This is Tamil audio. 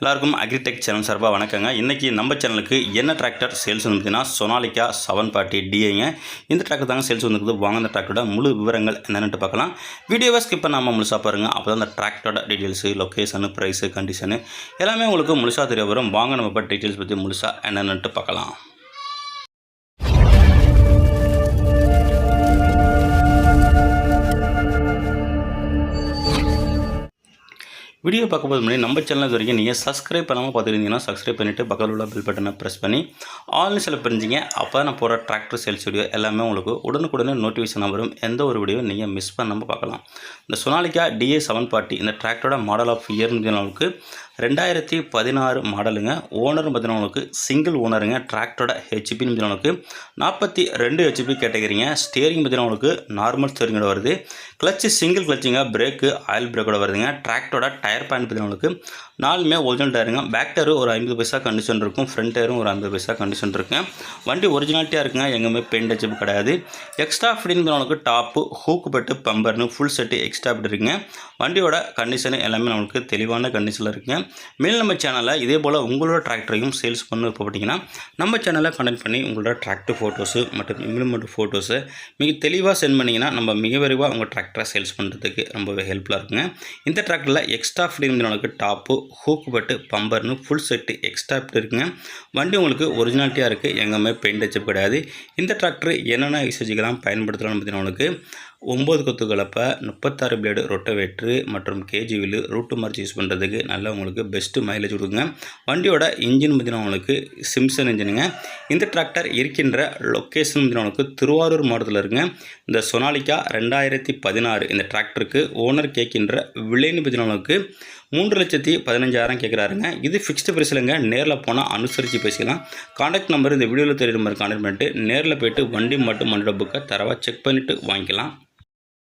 எல்லாருக்கும் அக்ரிடெக் சேனல் சார்பாக வணக்கங்க. இன்றைக்கி நம்ம சேனலுக்கு என்ன டிராக்டர் சேல்ஸ் வந்துச்சுன்னா சொனாலிக்கா செவன் பார்ட்டி டிஐங்க இந்த டிராக்டர் தாங்க சேல்ஸ் வந்துருக்குது. வாங்க இந்த டிராக்டரோட முழு விவரங்கள் என்னென்னு பார்க்கலாம். வீடியோவை ஸ்கிப் பண்ணாமல் முழுசாக பாருங்கள் அப்போ தான் அந்த டிராக்டரோட டீட்டெயில்ஸு லொக்கேஷனு ப்ரைஸு கண்டிஷனு எல்லாமே உங்களுக்கு முழுசாக தெரிய வரும். வாங்க நம்ம இப்போ டீட்டெயில்ஸ் பற்றி முழுசாக என்னென்னுட்டு பார்க்கலாம். வீடியோ பார்க்கும்போது முன்னாடி நம்ம சேனல் வரைக்கும் நீங்கள் சப்ஸ்கிரைப் பண்ணாமல் பார்த்துருந்தீங்கன்னா சப்ஸ்கிரைப் பண்ணிவிட்டு பக்கத்தில் உள்ள பில் பட்டனை ப்ரெஸ் பண்ணி ஆன்லைன் செலவு பண்ணிச்சிங்க அப்போ நான் போகிற டிராக்டர் சேல்ஸ் வீடியோ எல்லாமே உங்களுக்கு உடனுக்குடனே நோட்டிஃபிகேஷன் வரும். எந்த ஒரு வீடியோ நீங்கள் மிஸ் பண்ணாமல் பார்க்கலாம். இந்த சொனாலிக்கா டிஏ செவன் பார்ட்டி இந்த டிராக்டரோட மாடல் ஆஃப் இயர்னு இயர்னுக்கு ரெண்டாயிரத்தி பதினாறு மாடலுங்க. ஓனர் பார்த்தீங்கன்னா சிங்கிள் ஓனருங்க டிராக்டரோட ஹெச்பின்னு பார்த்தீங்கன்னா நாற்பத்தி ரெண்டு ஹெச்பி கேட்டகிரிங்க. ஸ்டியரிங் பார்த்தீங்கன்னா நார்மல் ஸ்டியரிங்கோட வருது. கிளச்சு சிங்கிள் கிளச்சிங்க பிரேக்கு ஆயில் பிரேக்கோட வருதுங்க. டிராக்டரோட டயர் பேன் பார்த்தீங்கன்னா நாலுமே ஒரிஜினல் டயருங்க பேக் டயரு ஒரு ஐம்பது பைசா கண்டிஷன் இருக்கும். ஃப்ரண்ட் டயரும் ஒரு ஐம்பது பைசா கண்டிஷன் இருக்குங்க வண்டி ஒரிஜினாலிட்டியாக இருக்குங்க. எங்கேயுமே பெயிண்ட் ஹெச்பி கிடையாது. எக்ஸ்ட்ரா ஃபிட்டிங் உங்களுக்கு டாப்பு ஹூக்கு பட்டு பம்பர்னு ஃபுல் செட்டு எக்ஸ்ட்ரா ஃபிட் இருக்குங்க. வண்டியோட கண்டிஷன் எல்லாமே நம்மளுக்கு தெளிவான கண்டிஷனில் இருக்குங்க. மேல் நம்ம சேனலில் இதே போல் உங்களோட டிராக்டரையும் சேல்ஸ் பண்ண போட்டிங்கன்னா நம்ம சேனலை கனெக்ட் பண்ணி உங்களோட டிராக்டர் ஃபோட்டோஸு மற்றும் இம்ப்ளிமெண்ட் ஃபோட்டோஸு மிக தெளிவாக சென்ட் பண்ணிங்கன்னா நம்ம மிக விரைவாக உங்கள் டிராக்டரை சேல்ஸ் பண்ணுறதுக்கு ரொம்பவே ஹெல்ப்ஃபுல்லாக இருக்குங்க. இந்த டிராக்டரில் எக்ஸ்ட்ரா ஃபிட்டிங் உங்களுக்கு டாப்பு ஹூக்கு பட்டு பம்பர்னு ஃபுல் செட்டு எக்ஸ்ட்ரா ஃபிட் இருக்குங்க. வண்டி உங்களுக்கு ஒரிஜினாலிட்டியாக இருக்குது எங்கேயுமே பெயிண்ட் அச்சப் கிடையாது இந்த டிராக்டர் என்னென்ன யூசேஜுக்கெல்லாம் பயன்படுத்தலாம்னு பார்த்தீங்கன்னா உங்களுக்கு ஒம்பது கொத்து கலப்பை முப்பத்தாறு பிளேடு ரொட்டவேட்ரு மற்றும் கேஜி வில்லு ரூட்டு மார்ச் யூஸ் பண்ணுறதுக்கு நல்லா உங்களுக்கு பெஸ்ட்டு மைலேஜ் கொடுக்குங்க. வண்டியோட இன்ஜின் பார்த்தீங்கன்னா உங்களுக்கு சிம்சன் இன்ஜினுங்க இந்த டிராக்டர் இருக்கின்ற லொக்கேஷன் பார்த்தீங்கன்னா உங்களுக்கு திருவாரூர் மாவட்டத்தில் இருக்குங்க. இந்த சொனாலிக்கா ரெண்டாயிரத்தி பதினாறு இந்த டிராக்டருக்கு ஓனர் கேட்கின்ற விலைன்னு பார்த்தீங்கன்னா உங்களுக்கு மூன்று லட்சத்தி பதினஞ்சாயிரம் கேட்குறாருங்க. இது ஃபிக்ஸ்டு ப்ரைஸ்லங்க நேரில் போனால் அனுசரித்து பேசிக்கலாம். காண்டாக்ட் நம்பர் இந்த வீடியோவில் தெரியுற மாதிரி கான்டாக்ட் பண்ணிட்டு நேரில் போயிட்டு வண்டி மட்டும் வண்டியோட புக்கை தரவாக செக் பண்ணிவிட்டு வாங்கிக்கலாம்.